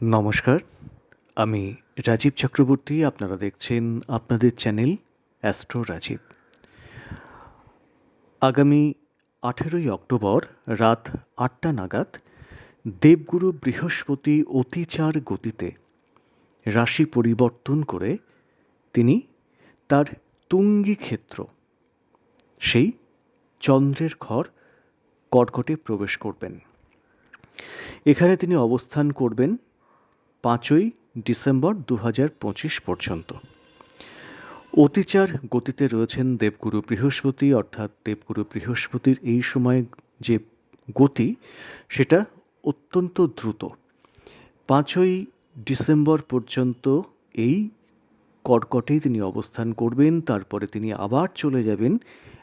নমস্কার, আমি রাজীব চক্রবর্তী, আপনারা দেখছেন আপনাদের চ্যানেল অ্যাস্ট্রো রাজীব। আগামী আঠেরোই অক্টোবর রাত আটটা নাগাদ দেবগুরু বৃহস্পতি অতিচার গতিতে রাশি পরিবর্তন করে তিনি তার তুঙ্গি ক্ষেত্র, সেই চন্দ্রের ঘর কর্কটে প্রবেশ করবেন। এখানে তিনি অবস্থান করবেন পাঁচই ডিসেম্বর দু হাজার পঁচিশ পর্যন্ত। অতিচার গতিতে রয়েছেন দেবগুরু বৃহস্পতি, অর্থাৎ দেবগুরু বৃহস্পতির এই সময় যে গতি, সেটা অত্যন্ত দ্রুত। পাঁচই ডিসেম্বর পর্যন্ত এই কর্কটেই তিনি অবস্থান করবেন, তারপরে তিনি আবার চলে যাবেন।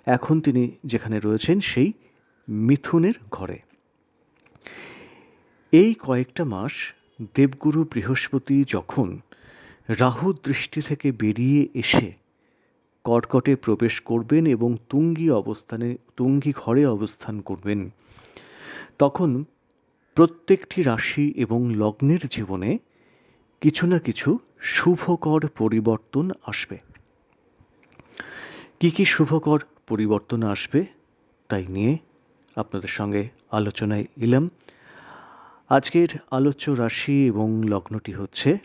এখন তিনি যেখানে রয়েছেন, সেই মিথুনের ঘরে। এই কয়েকটা মাস দেবগুরু বৃহস্পতি যখন রাহু দৃষ্টি থেকে বেরিয়ে এসে কর্কটে প্রবেশ করবেন এবং তুঙ্গি অবস্থানে, তুঙ্গি ঘরে অবস্থান করবেন, তখন প্রত্যেকটি রাশি এবং লগ্নের জীবনে কিছু না কিছু শুভকর পরিবর্তন আসবে। কি কি শুভকর পরিবর্তন আসবে, তাই নিয়ে আপনাদের সঙ্গে আলোচনায় এলাম। আজকের আলোচ্য রাশি এবং লগ্নটি হচ্ছে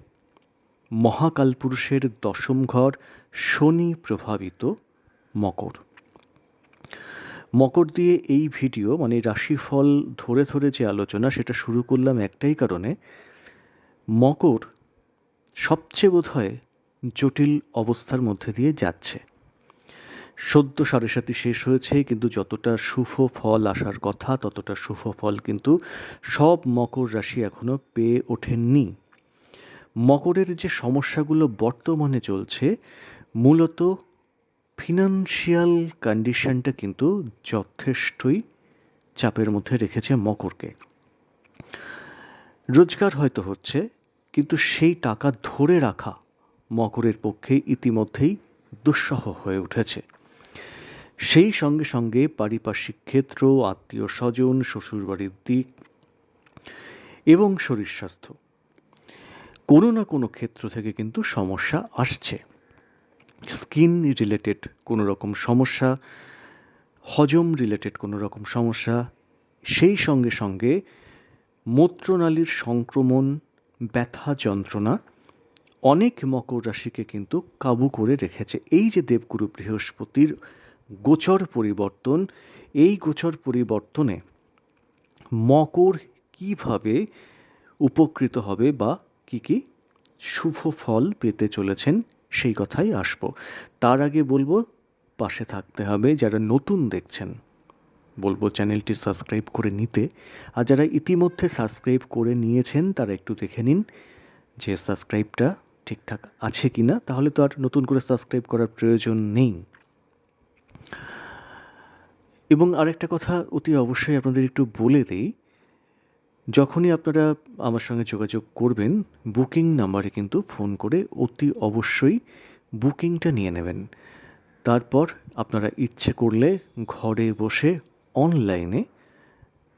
মহাকালপুরুষের দশম ঘর শনি প্রভাবিত মকর। মকর দিয়ে এই ভিডিও মানে রাশিফল ধরে ধরে যে আলোচনা সেটা শুরু করলাম একটাই কারণে, মকর সবচেয়ে বোধ হয় জটিল অবস্থার মধ্যে দিয়ে যাচ্ছে। সদ্য সাড়ে সাথে শেষ হয়েছে, কিন্তু যতটা শুভ ফল আসার কথা, ততটা শুভ ফল কিন্তু সব মকর রাশি এখনও পেয়ে ওঠেননি। মকরের যে সমস্যাগুলো বর্তমানে চলছে, মূলত ফিনান্সিয়াল কন্ডিশনটা কিন্তু যথেষ্টই চাপের মধ্যে রেখেছে মকরকে। রোজগার হয়তো হচ্ছে, কিন্তু সেই টাকা ধরে রাখা মকরের পক্ষে ইতিমধ্যেই দুঃসহ হয়ে উঠেছে। সেই সঙ্গে সঙ্গে পারিপার্শ্বিক ক্ষেত্র, আত্মীয় স্বজন, শ্বশুরবাড়ির দিক এবং শরীর স্বাস্থ্য। কোনো না কোনো ক্ষেত্র থেকে কিন্তু সমস্যা আসছে। স্কিন রিলেটেড কোনো রকম সমস্যা, হজম রিলেটেড কোনো রকম সমস্যা, সেই সঙ্গে সঙ্গে মূত্রনালীর সংক্রমণ, ব্যথা যন্ত্রণা অনেক মকর রাশিকে কিন্তু কাবু করে রেখেছে। এই যে দেবগুরু বৃহস্পতির গোচর পরিবর্তন, এই গোচর পরিবর্তনে মকর কীভাবে উপকৃত হবে বা কি কি শুভ ফল পেতে চলেছেন সেই কথাই আসব। তার আগে বলব, পাশে থাকতে হবে যারা নতুন দেখছেন। বলব চ্যানেলটি সাবস্ক্রাইব করে নিতে। আর যারা ইতিমধ্যে সাবস্ক্রাইব করে নিয়েছেন, তারা একটু দেখে নিন যে সাবস্ক্রাইবটা ঠিকঠাক আছে কি না তাহলে তো আর নতুন করে সাবস্ক্রাইব করার প্রয়োজন নেই। এবং আরেকটা কথা অতি অবশ্যই আপনাদের একটু বলে দিই। যখনই আপনারা আমার সঙ্গে যোগাযোগ করবেন, বুকিং নাম্বারে কিন্তু ফোন করে অতি অবশ্যই বুকিংটা নিয়ে নেবেন। তারপর আপনারা ইচ্ছে করলে ঘরে বসে অনলাইনে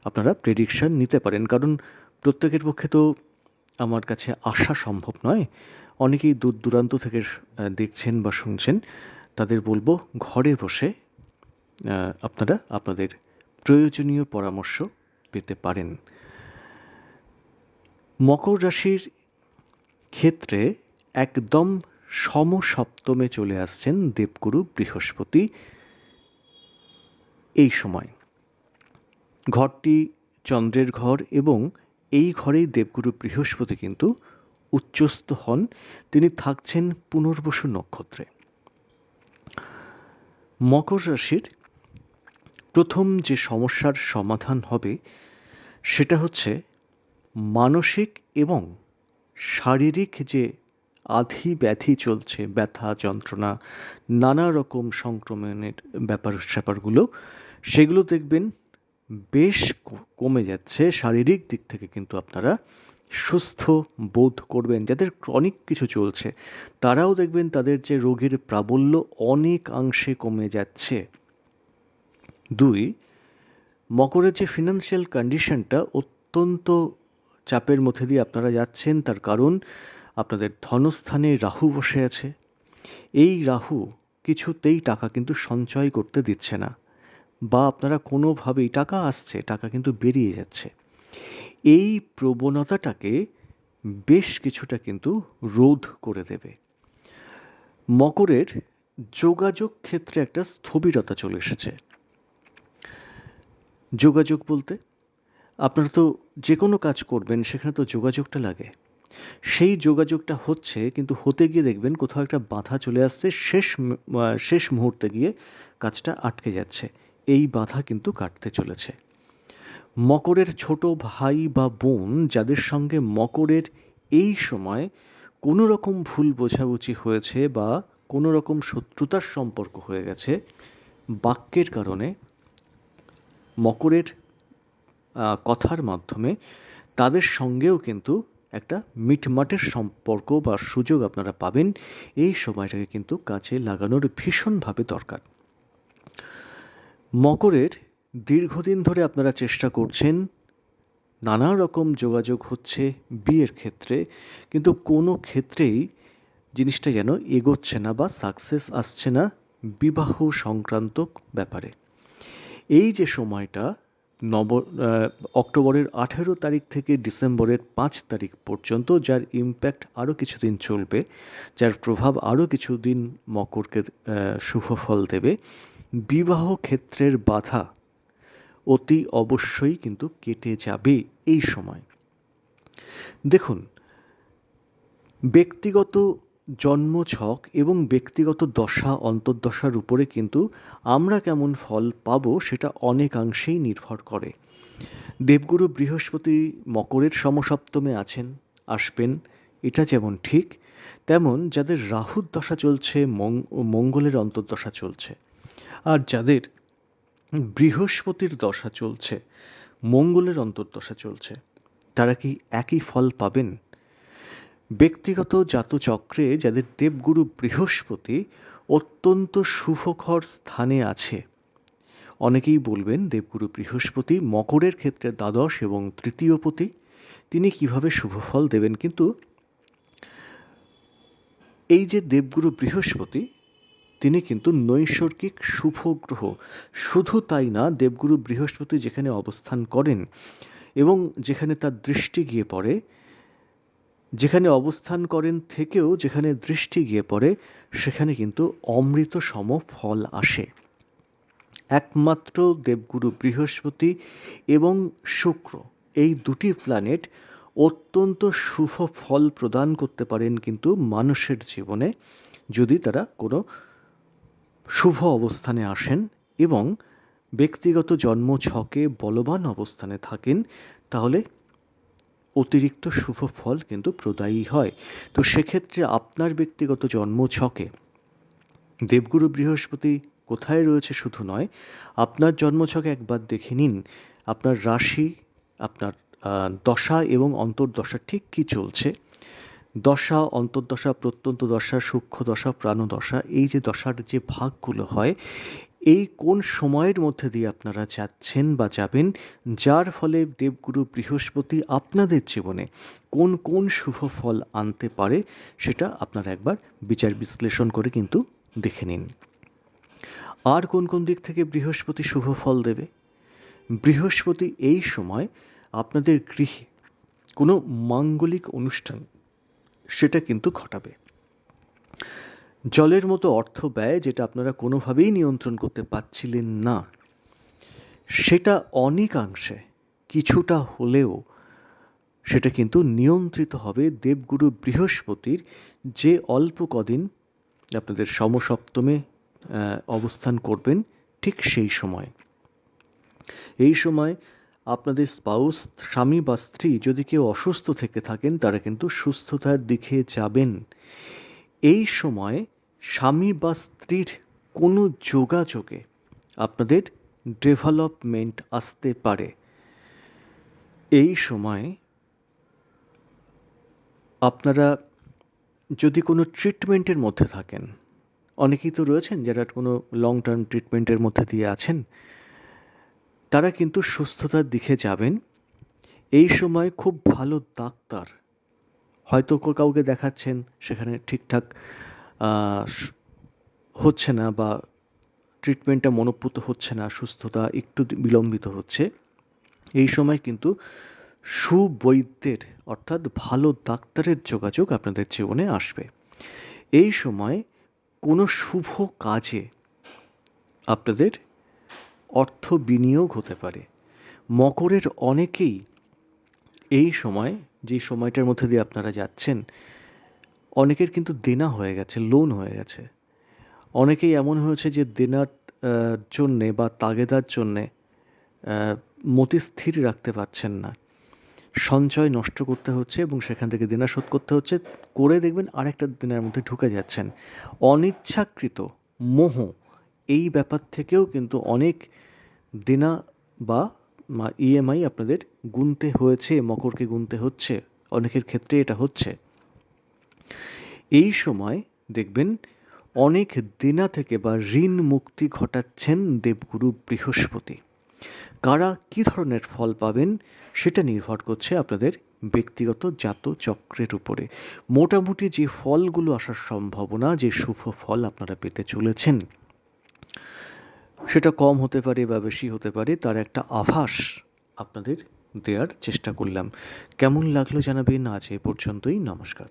আপনারা প্রেডিকশান নিতে পারেন। কারণ প্রত্যেকের পক্ষে তো আমার কাছে আসা সম্ভব নয়। অনেকেই দূর দূরান্ত থেকে দেখছেন বা শুনছেন, তাদের বলব ঘরে বসে আপনারা আপনাদের প্রয়োজনীয় পরামর্শ পেতে পারেন। মকর রাশির ক্ষেত্রে একদম সমসপ্তমে চলে আসছেন দেবগুরু বৃহস্পতি। এই সময় ঘরটি চন্দ্রের ঘর এবং এই ঘরেই দেবগুরু বৃহস্পতি কিন্তু উচ্চস্থ হন। তিনি থাকছেন পুনর্বসু নক্ষত্রে। মকর রাশির প্রথম যে সমস্যার সমাধান হবে, সেটা হচ্ছে মানসিক এবং শারীরিক যে আধি ব্যাধি চলছে, ব্যথা, যন্ত্রণা, নানা রকম সংক্রমণের ব্যাপার, স্যাপারগুলো, সেগুলো দেখবেন বেশ কমে যাচ্ছে। শারীরিক দিক থেকে কিন্তু আপনারা সুস্থ বোধ করবেন। যাদের ক্রনিক কিছু চলছে, তারাও দেখবেন তাদের যে রোগের প্রাবল্য অনেকাংশে কমে যাচ্ছে। দুই, মকরের যে ফিনান্সিয়াল কন্ডিশনটা অত্যন্ত চাপের মধ্যে দিয়ে আপনারা যাচ্ছেন, তার কারণ আপনাদের ধনস্থানে রাহু বসে আছে। এই রাহু কিছুতেই টাকা কিন্তু সঞ্চয় করতে দিচ্ছে না বা আপনারা কোনোভাবেই টাকা আসছে, টাকা কিন্তু বেরিয়ে যাচ্ছে। এই প্রবণতাটাকে বেশ কিছুটা কিন্তু রোধ করে দেবে। মকরের যোগাযোগ ক্ষেত্রে একটা স্থবিরতা চলে এসেছে। যোগাযোগ বলতে? আপনারা তো যে কোনো কাজ করবেন, সেখানে তো যোগাযোগটা লাগে। সেই যোগাযোগটা হচ্ছে, কিন্তু হতে গিয়ে দেখবেন কোথাও একটা বাধা চলে আসছে, শেষ শেষ মুহূর্তে গিয়ে কাজটা আটকে যাচ্ছে। এই বাধা কিন্তু কাটতে চলেছে। মকরের ছোট ভাই বা বোন যাদের সঙ্গে মকরের এই সময় কোনো রকম ভুল বোঝাবুঝি হয়েছে বা কোনো রকম শত্রুতার সম্পর্ক হয়ে গেছে, বাক্যের কারণে মকরের কথার মাধ্যমে তাদের সঙ্গেও কিন্তু একটা মিটমাটের সম্পর্ক বা সুযোগ আপনারা পাবেন। এই সময়টাকে কিন্তু কাজে লাগানোর ভীষণভাবে দরকার। মকরের দীর্ঘদিন ধরে আপনারা চেষ্টা করছেন, নানা রকম যোগাযোগ হচ্ছে বিয়ের ক্ষেত্রে, কিন্তু কোনো ক্ষেত্রেই জিনিসটা যেন এগোচ্ছে না বা সাকসেস আসছে না বিবাহ সংক্রান্ত ব্যাপারে। এই যে সময়টা নব অক্টোবরের আঠেরো তারিখ থেকে ডিসেম্বরের পাঁচ তারিখ পর্যন্ত, যার ইম্প্যাক্ট আরও কিছুদিন চলবে, যার প্রভাব আরও কিছুদিন মকরকে শুভ ফল দেবে, বিবাহ ক্ষেত্রের বাধা অতি অবশ্যই কিন্তু কেটে যাবে এই সময়। দেখুন, ব্যক্তিগত জন্মছক এবং ব্যক্তিগত দশা, অন্তর্দশার উপরে কিন্তু আমরা কেমন ফল পাব সেটা অনেকাংশেই নির্ভর করে। দেবগুরু বৃহস্পতি মকরের সমসপ্তমে আছেন, আসবেন, এটা যেমন ঠিক, তেমন যাদের রাহুর দশা চলছে মঙ্গলের অন্তর্দশা চলছে। আর যাদের বৃহস্পতির দশা চলছে, মঙ্গলের অন্তর্দশা চলছে, তারা কি একই ফল পাবেন? ব্যক্তিগত জাতচক্রে যাদের দেবগুরু বৃহস্পতি অত্যন্ত শুভকর স্থানে আছে। অনেকেই বলবেন দেবগুরু বৃহস্পতি মকরের ক্ষেত্রে দ্বাদশ এবং তৃতীয় পতি। তিনি কীভাবে শুভ ফল দেবেন কিন্তু এই যে দেবগুরু বৃহস্পতি, তিনি কিন্তু নৈসর্গিক শুভ গ্রহ। শুধু তাই না, দেবগুরু বৃহস্পতি যেখানে অবস্থান করেন এবং যেখানে তার দৃষ্টি গিয়ে পড়ে যেখানে অবস্থান করেন থেকেও যেখানে দৃষ্টি গিয়ে পড়ে, সেখানে কিন্তু অমৃত সম ফল আসে। একমাত্র দেবগুরু বৃহস্পতি এবং শুক্র এই দুটি প্ল্যানেট অত্যন্ত শুভ ফল প্রদান করতে পারেন কিন্তু মানুষের জীবনে যদি তারা কোনো শুভ অবস্থানে আসেন এবং ব্যক্তিগত জন্ম ছকে বলবান অবস্থানে থাকেন, তাহলে অতিরিক্ত শুভ ফল কিন্তু প্রদায়ী হয়। তো সেক্ষেত্রে আপনার ব্যক্তিগত জন্ম ছকে। দেবগুরু বৃহস্পতি কোথায় রয়েছে শুধু নয়, আপনার জন্মছকে একবার দেখে নিন। আপনার রাশি, আপনার দশা এবং অন্তর্দশা ঠিক কী চলছে? দশা, অন্তর্দশা, প্রত্যন্ত দশা, সূক্ষ্ম দশা, প্রাণদশা, এই যে দশার যে ভাগগুলো হয় এই কোন সময়ের মধ্যে দিয়ে আপনারা যাচ্ছেন বা যাবেন, যার ফলে দেবগুরু বৃহস্পতি আপনাদের জীবনে কোন কোন শুভ ফল আনতে পারে, সেটা আপনারা একবার বিচার বিশ্লেষণ করে কিন্তু দেখে নিন। আর কোন কোন দিক থেকে বৃহস্পতি শুভ ফল দেবে? বৃহস্পতি এই সময় আপনাদের গৃহে কোনো মাঙ্গলিক অনুষ্ঠান, সেটা কিন্তু ঘটাবে। জলের মতো অর্থ ব্যয় যেটা আপনারা কোনোভাবেই নিয়ন্ত্রণ করতে পারছিলেন না। সেটা অনেকাংশে কিছুটা হলেও সেটা কিন্তু নিয়ন্ত্রিত হবে দেবগুরু বৃহস্পতির যে অল্প কদিন আপনাদের সমসপ্তমে অবস্থান করবেন ঠিক সেই সময়। এই সময় আপনাদের স্পাউস, স্বামী বা স্ত্রী যদি কেউ অসুস্থ থেকে থাকেন, তারা কিন্তু সুস্থতার দিকে যাবেন। এই সময় স্বামী বা স্ত্রীর কোনো যোগাযোগে আপনাদের ডেভেলপমেন্ট আসতে পারে। এই সময় আপনারা যদি কোনো ট্রিটমেন্টের মধ্যে থাকেন, অনেকেই তো রয়েছেন যারা কোনো লং টার্ম ট্রিটমেন্টের মধ্যে দিয়ে আছেন, তারা কিন্তু সুস্থতার দিকে যাবেন। এই সময় খুব ভালো ডাক্তার হয়তো কাউকে দেখাচ্ছেন, সেখানে ঠিকঠাক হচ্ছে না বা ট্রিটমেন্টটা মনোপুত হচ্ছে না, সুস্থতা একটু বিলম্বিত হচ্ছে, এই সময় কিন্তু সুবৈদ্যের অর্থাৎ ভালো ডাক্তারের যোগাযোগ আপনাদের জীবনে আসবে। এই সময় কোনো শুভ কাজে আপনাদের অর্থ বিনিয়োগ হতে পারে। মকরের অনেকেই এই সময়, যে সময়টার মধ্যে দিয়ে আপনারা যাচ্ছেন অনেকের কিন্তু দেনা হয়ে গেছে লোন হয়ে গেছে। অনেকেই এমন হয়েছে যে দেনার জন্যে বা তাগেদার জন্যে মতি স্থির রাখতে পারছেন না। সঞ্চয় নষ্ট করতে হচ্ছে এবং সেখান থেকে দেনা শোধ করতে হচ্ছে। করে দেখবেন আরেকটা দিনের মধ্যে ঢুকে যাচ্ছেন। অনিচ্ছাকৃত মোহ এই ব্যাপার থেকেও কিন্তু অনেক দেনা বা ইএমআই আপনাদের গুনতে হয়েছে, মকরকে গুনতে হচ্ছে। অনেকের ক্ষেত্রে এটা হচ্ছে। এই সময় দেখবেন অনেক দেনা থেকে বা ঋণ মুক্তি ঘটাচ্ছেন দেবগুরু বৃহস্পতি। কারা কী ধরনের ফল পাবেন সেটা নির্ভর করছে আপনাদের ব্যক্তিগত জাত চক্রের উপরে। মোটামুটি যে ফলগুলো আসার সম্ভাবনা, যে শুভ ফল আপনারা পেতে চলেছেন, সেটা কম হতে পারে বা বেশি হতে পারে, তার একটা আভাস আপনাদের দেওয়ার চেষ্টা করলাম। কেমন লাগল জানাবেন? আজ এ পর্যন্তই। নমস্কার।